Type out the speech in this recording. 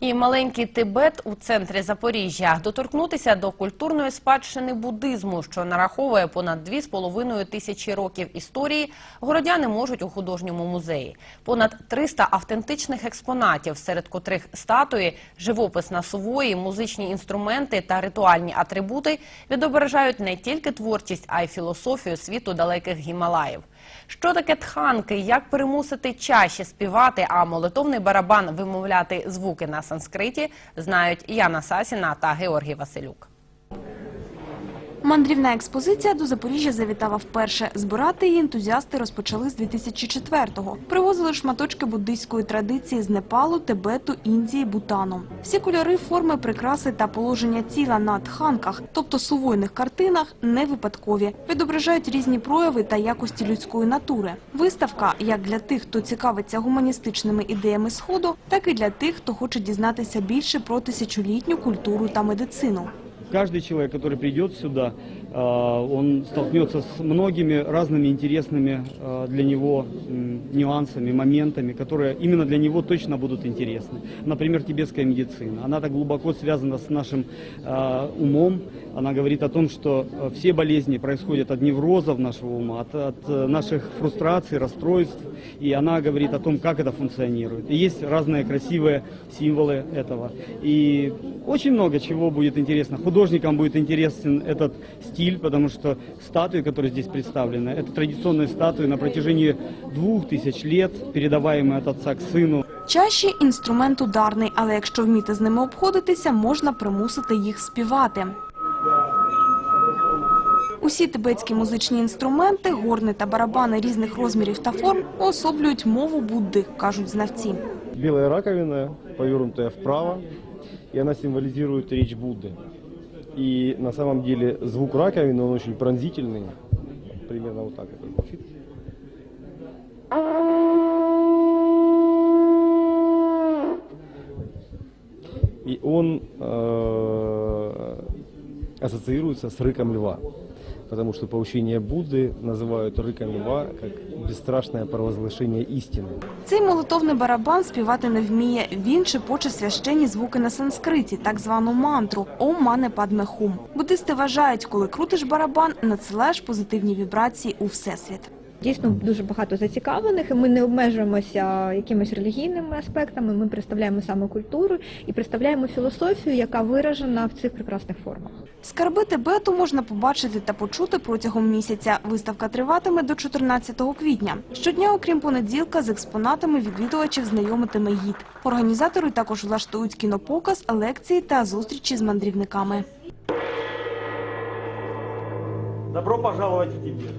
І маленький Тибет у центрі Запоріжжя доторкнутися до культурної спадщини буддизму, що нараховує понад 2,5 тисячі років історії, городяни можуть у художньому музеї. Понад 300 автентичних експонатів, серед котрих статуї, живописна сувої, музичні інструменти та ритуальні атрибути відображають не тільки творчість, а й філософію світу далеких Гімалаїв. Що таке тханки, як примусити чаще співати, а молитовний барабан вимовляти звуки на санскриті, знають Яна Сасіна та Георгій Василюк. Мандрівна експозиція до Запоріжжя завітала вперше. Збирати її ентузіасти розпочали з 2004-го. Привозили шматочки буддийської традиції з Непалу, Тибету, Індії, Бутану. Всі кольори, форми, прикраси та положення тіла на тханках, тобто сувойних картинах, не випадкові. Відображають різні прояви та якості людської натури. Виставка як для тих, хто цікавиться гуманістичними ідеями сходу, так і для тих, хто хоче дізнатися більше про тисячолітню культуру та медицину. Каждый человек, который придет сюда, э, он столкнется с многими разными интересными э, для него нюансами, моментами, которые именно для него точно будут интересны. Например, тибетская медицина. Она так глубоко связана с нашим э, умом. Она говорит о том, что все болезни происходят от неврозов нашего ума, от, от наших фрустраций, расстройств. И она говорит о том, как это функционирует. И есть разные красивые символы этого. И очень много чего будет интересно. Художникам будет интересен этот стиль, потому что статуи, которые здесь представлены, это традиционные статуи на протяжении двух тысяч лет, передаваемые от отца к сыну. Чаші – інструмент ударний, але якщо вміти з ними обходитися, можна примусити їх співати. Усі тибетські музичні інструменти, горни та барабани різних розмірів та форм уособлюють мову Будди, кажуть знавці. Белая раковина, повернутая вправо, и она символизирует речь Будды. И на самом деле звук раковины, он очень пронзительный. Примерно вот так это звучит. И он э, ассоциируется с рыком льва. Потому что поучение Будды называют рыком льва как бесстрашное провозглашение истины. Цей молитовний барабан співати не вміє. Він шепоче священні звуки на санскриті, так звану мантру «Ом мане падме хум». Буддисти вважають, коли крутиш барабан, надсилаєш позитивні вібрації у всесвіт. Дійсно дуже багато зацікавлених, і ми не обмежуємося якимись релігійними аспектами. Ми представляємо саме культуру і представляємо філософію, яка виражена в цих прекрасних формах. Скарби Тибету можна побачити та почути протягом місяця. Виставка триватиме до 14 квітня. Щодня, окрім понеділка, з експонатами відвідувачів знайомитиме гід. Організатори також влаштують кінопоказ, лекції та зустрічі з мандрівниками. Добро пожаловать в Тибет.